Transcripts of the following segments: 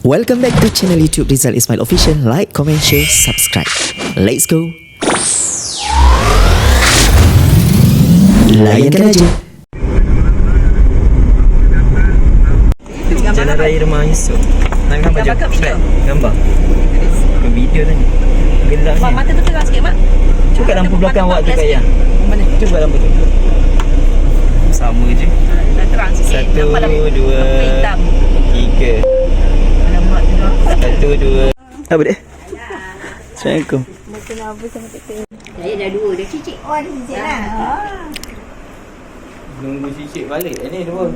Welcome back to channel YouTube Rizal Ismail Official. Like, comment, share, subscribe. Let's go. Layankan aja. Jalan Raya Rumah Yusof Nak gambar Gambar kat video? Gambar Ke video tadi Gelap Mak ni mata tu terang sikit mak. Cuba lampu belakang awak tu kaya Mana? Cuba lampu tu Sama je Dah terang sikit. Satu, dua. Tiga dah. Satu, dua Apa dia? Assalamualaikum Saya dah dua dah cicit. Ada cicit lah. Nunggu cicit balik Ini dua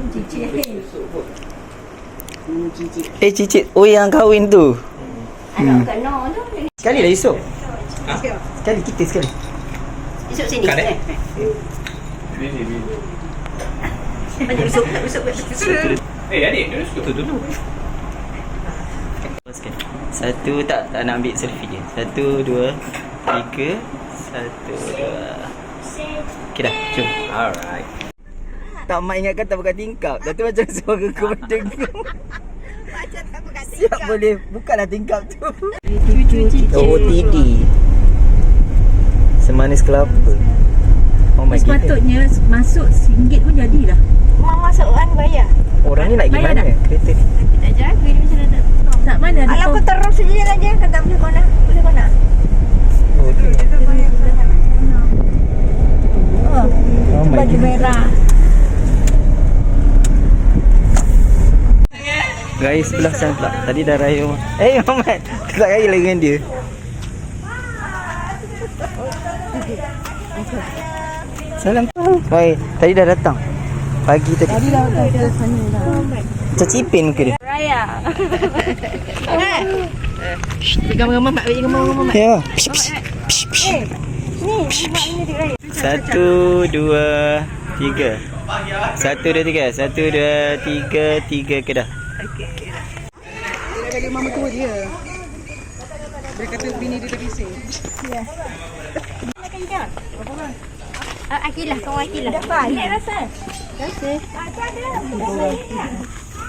Cicit. Eh cicit Oh yang kahwin tu Anak kat no tu. Sekali lah Yusof Sekali kita sekali Esok sini. Kat, eh? Eh, Banyak besok. Besok. Besok. Eh adik Itu dulu Satu tak tak nak ambil selfie je Satu dua Tiga. Satu dua. Okay dah Jom. Alright. Tak mak ingat kata bukan tingkap. Dah tu macam suara kau berdengung Siap boleh. Bukanlah tingkap tu. Oh TD Semanis kelapa. Oh my god Sepatutnya masuk RM1 pun jadilah. Mak masuk kan bayar. Orang ni nak pergi mana kereta ni. Tapi tak jaga dia macam mana tak. Tak mana? Ada Alah aku terus saja jalan je. Kan tak boleh kau nak. Boleh kau nak. Oh okay Oh merah. Guys sebelah sana pula. Tadi dah raya rumah. Eh Muhammad. Tak raya lagi dengan dia? Salam. Baik. Tadi dah datang. Pagi tadi. Tadi dah datang. Macam cipin muka dia Raya. Gambar-gambar mak. Bagi gambar-gambar mak. Ya Psh, psh, psh, psh. Satu Dua Tiga Satu dua tiga Satu dua tiga Tiga ke dah Dari mama tua dia. Dia kata bini dia dah bising. Uh, Akilah, kau Akilah. Dapat. Ini rasa. Rasa.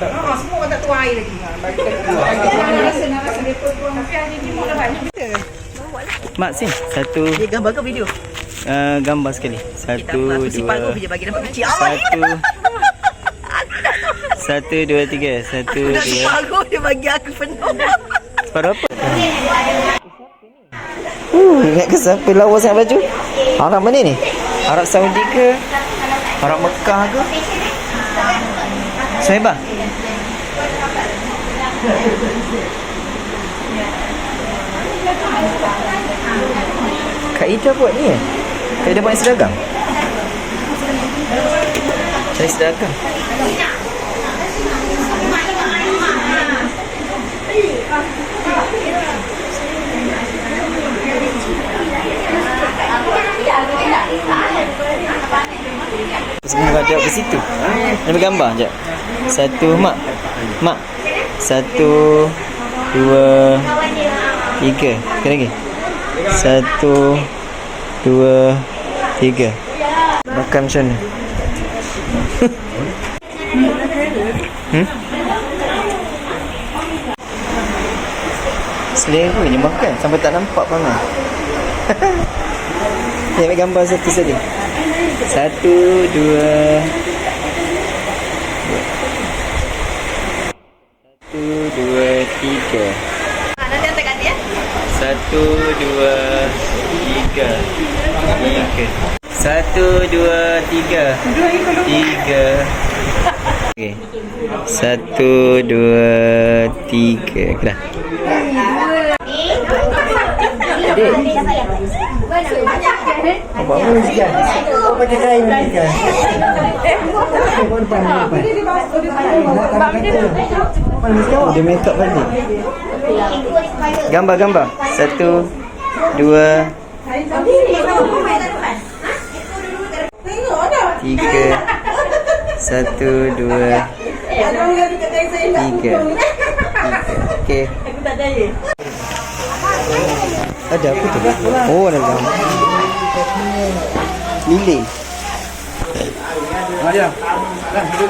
Oh, semua orang tak tuai air lagi. Bagi Mak sini Satu Dia gambar ke video? uh, Gambar sekali Satu Aku simpan Dua aku je bagi nampak kecil. Satu Satu dua tiga Satu Dah dua simpan aku dia bagi aku penuh. Separuh apa? Uh, ingat ke siapa lawa sangat baju? Arab mana ni? Arab Saudi ke? Arab Mekah ke? Saibah? Kak Ida buat ni? Kak Ida buat Instagram? Cari Instagram Semua ada ke situ Ambil gambar sekejap Satu Mak Mak Satu Dua Tiga. Sekali lagi. Satu Dua Tiga. Makan macam mana? Hmm? Selera je makan Sampai tak nampak pangan Ni ambil gambar satu saja. Satu, dua Satu, dua, tiga Nanti hantar ganti ya. Satu, dua, tiga Tiga Satu, dua, tiga Tiga Okay Satu, dua, tiga Dah Adik Oh, bagus kan? Oh, pakai kain ni kan? Oh, depan, depan. Dia make up balik. Gambar, gambar. Satu, dua, tiga. Satu, dua, tiga. Okey. Ada apa tu? Oh, ada gambar. Lilin. Oh, Palu Hinai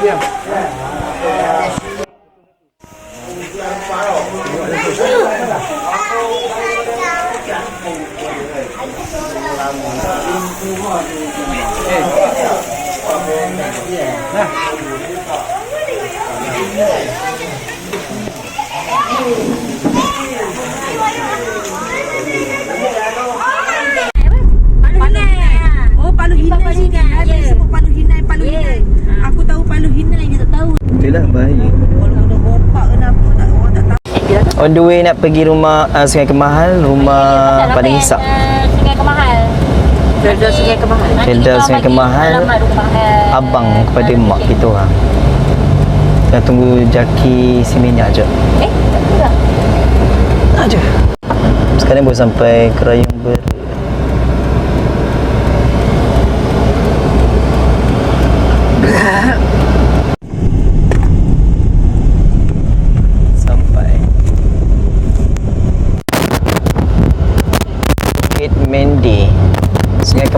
sini. Ada sebut Palu Hinai, Palu Hinai. Aku tahu Palu Hinai, dia tak tahu. Itulah bahaya. Kalau dah bopak kenapa tak orang tak tahu. On the way nak pergi rumah uh, Sungai Kemahal, rumah paling hisap. Felda Sungai Kemahal. Felda Sungai Kemahal. Abang kepada mak kita orang. Dah tunggu jaki si minyak je. Eh, tak tahu lah. Aja. Sekarang baru sampai Kerayung Ber.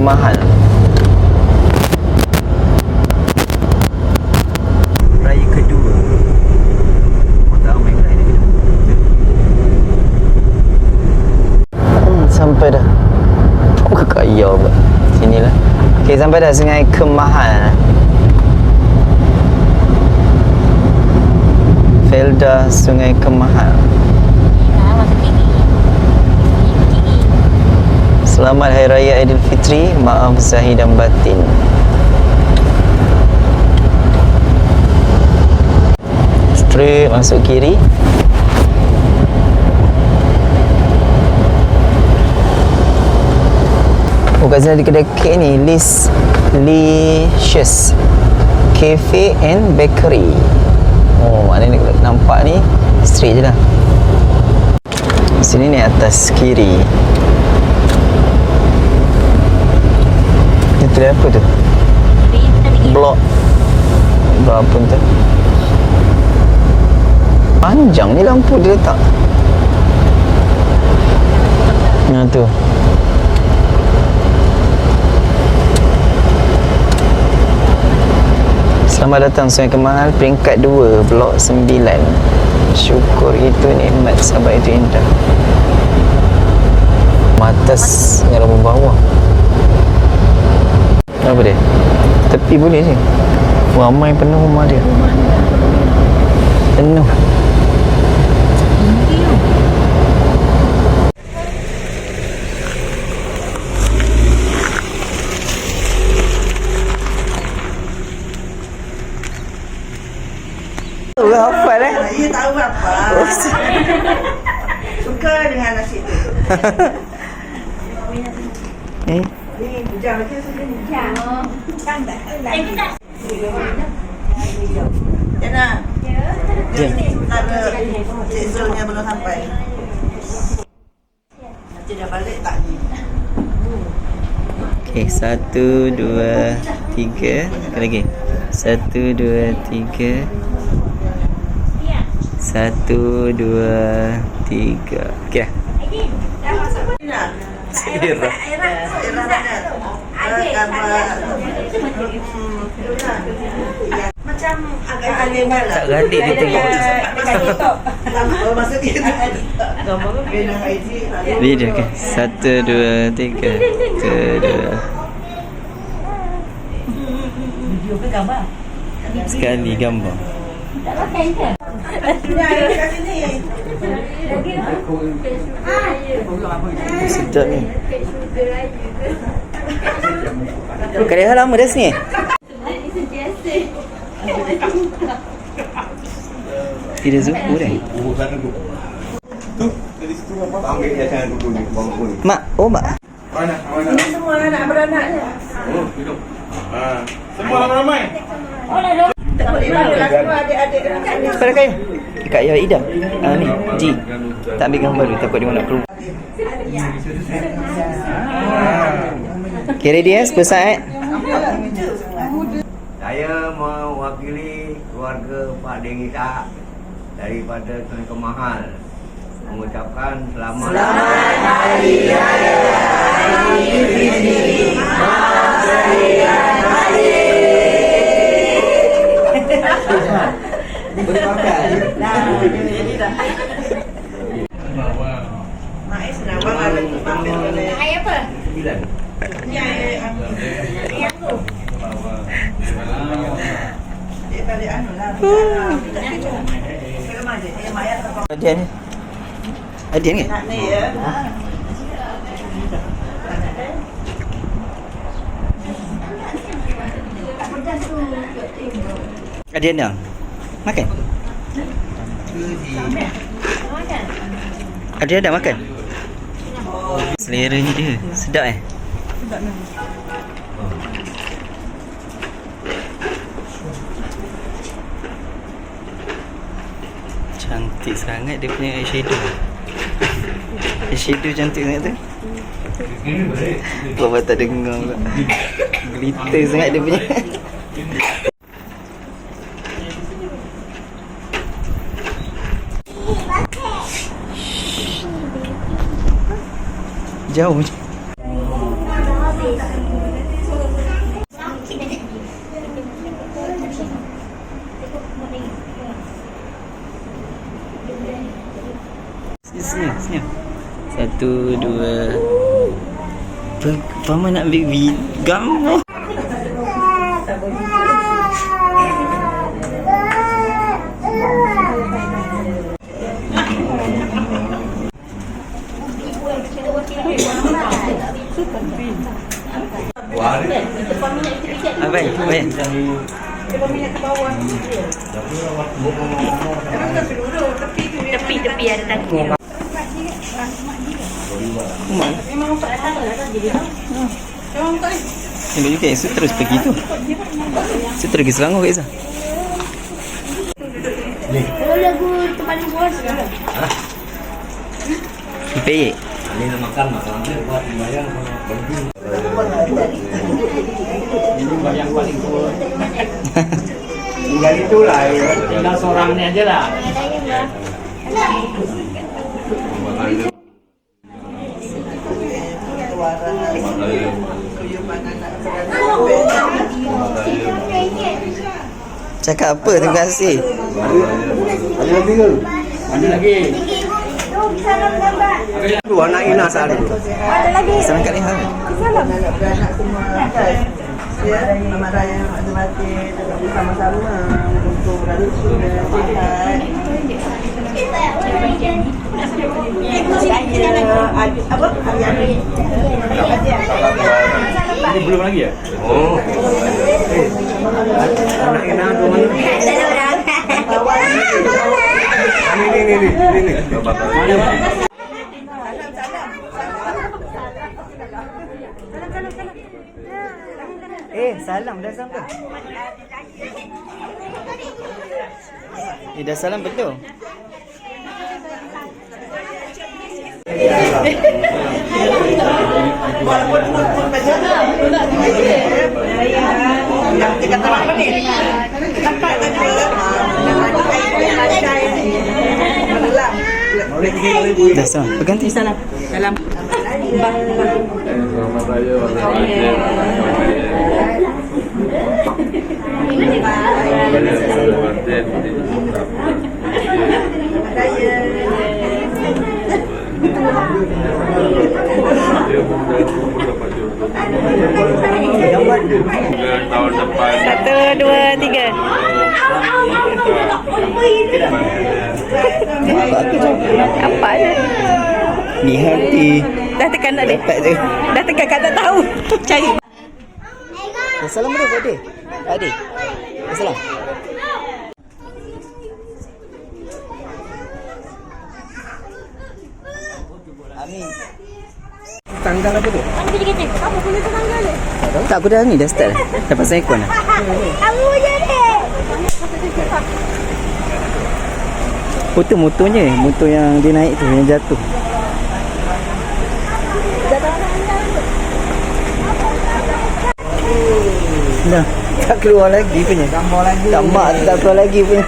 Kemahal. Raya kedua. Raya kedua? Hmm, sampai dah. Oh, kaya pula. Sini lah. Okay, sampai dah Sungai Kemahal. Felda Sungai Kemahal. Nah, masuk tinggi. Tinggi. Selamat Hari Raya Aidilfitri. Maaf zahir dan batin. Straight masuk kiri. Oh kat sini ada kedai kek ni Licious Cafe and Bakery Oh maknanya nak nampak ni Straight je lah Sini ni atas kiri dia apa tu? Blok. Berapa tu? Panjang ni lampu dia letak. Nah tu. Selamat datang Sungai Kemahal peringkat 2 blok 9 Syukur itu nikmat sabar itu indah. Matas dengan lampu bawah Apa dia? Tepi boleh je Ramai penuh rumah dia Penuh Oh, hafal eh tahu apa. Suka dengan nasi tu. Eh, Ni sudah ni. Jana. je. Sementara sesonnya belum sampai. Nanti dah balik tak ni. Okey, satu, dua, tiga. Sekali lagi. Satu, dua, tiga. Satu, dua, tiga. Era mana? Gambar. Macam agak aneh Tak gadik dia tengok. Oh, maksud dia okey. Satu, dua, tiga. Satu, dua. Video ke gambar? Sekali gambar. Ni ada kat sini Sedap ni. Oh, kadang dah lama dah sini? Tidak zuhur eh? Ambil dia jangan duduk ni bangku ni. Mak, oh mak. Mana? Mana? Semua anak beranak Oh, duduk. Ha. Semua ramai-ramai. Adik-adik Pada kaya. Kak Ayah Ida. Ah ni, Ji. Tak ambil gambar dulu takut dia nak keluar. Okay, ready eh? 10 saat. Saya mewakili keluarga Pak Deng Isa daripada Sungai Kemahal mengucapkan selamat, selamat Boleh makan. Mak eh senang banget Adian ni. Adian ke? Nak ni Adian dah. Makan. Dah makan. Seleranya dia. Sedap eh? Cantik sangat dia punya eyeshadow. Eyeshadow cantik sangat tu. Bapa tak dengar pula. Glitter sangat dia punya. Jauh je. Sini, sini. Satu, dua. Pa- Pama nak ambil vid gambar. Ah, baik, baik. Tepi-tepi ada tadi. Elok juga Esok terus pergi tu. Esok terus pergi Selangor Kak Izzah Kalau lagu terpaling puas. Peyek Ini nak makan makan dia buat bayang berhenti. Tinggal itulah ya. tinggal seorangnya aja lah Cakap apa terima kasih Ada lagi ke? ada lagi Tu anak Ina Salih. Salam Kak Liha Anak semua kan Ya Mama Raya Ada mati Sama-sama Untuk sudah Sihat Saya adik Apa? Ini belum lagi ya Oh. Eh, anak Ina tu mana? Ini ini ini ini ini. Salam dah salam dah Eh dah salam betul? Walaupun pun macam Yang tiga tahun apa ni? Tempat tadi Dah salam. Berganti. Salam. Dalam Satu, dua, tiga. Apa je? Ni hati Dah tekan tak dia? Dah tekan kat tak tahu. Cari. Salam dulu Pak dia. Pak Adik. Salam. Amin. Tanggal apa tu? Kamu jadi kecil. Kamu punya tu tanggal ni. Tak aku dah ni dah start dah. Dah pasang ekor dah. Kamu je ni. Oh tu motornya Motor yang dia naik tu Yang jatuh Nah, tak keluar lagi punya. Gambar lagi. Tambah tu tak keluar lagi punya.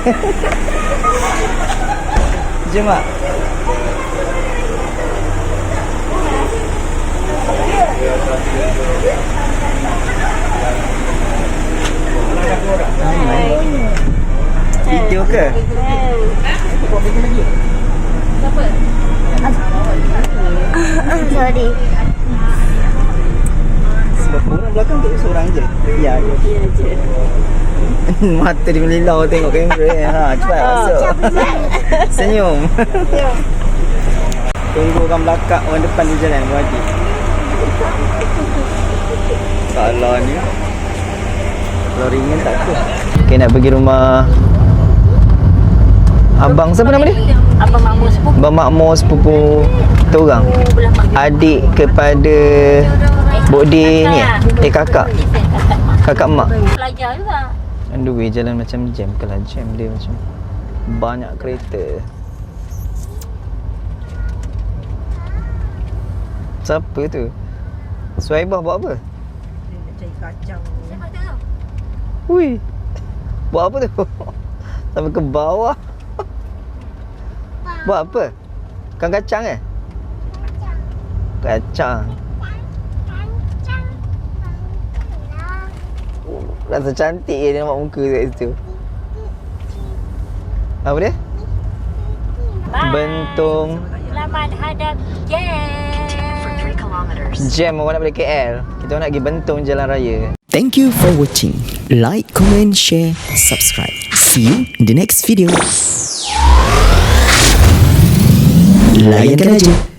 Jom mak. Video ke? Sorry. Sebab orang belakang tu seorang je. Ya. Ya je. Mata dia melilau tengok kamera eh. Ha, cepat masuk. Senyum. Tunggu orang belakang, orang depan dia jalan berhenti. Salah ni. Kalau ringan tak apa. Okay, nak pergi rumah Abang siapa nama dia? Apa makmur sepupu Abang Makmur sepupu kita orang. Adik kepada Bode ni eh? Eh kakak. Kakak mak. Pelajar juga. Underway jalan macam jam Kalau jam dia macam Banyak kereta Siapa tu? Suhaibah buat apa? Cari kacang. Hui Buat apa tu? Sampai ke bawah Buat apa? Kan kacang eh? Kacang Rasa cantik je dia nampak muka kat situ Apa dia? Bentung Selamat hadap jam. Jam orang nak balik KL Kita orang nak pergi bentung jalan raya Thank you for watching. Like, comment, share, subscribe. See you in the next video. Layankan aja.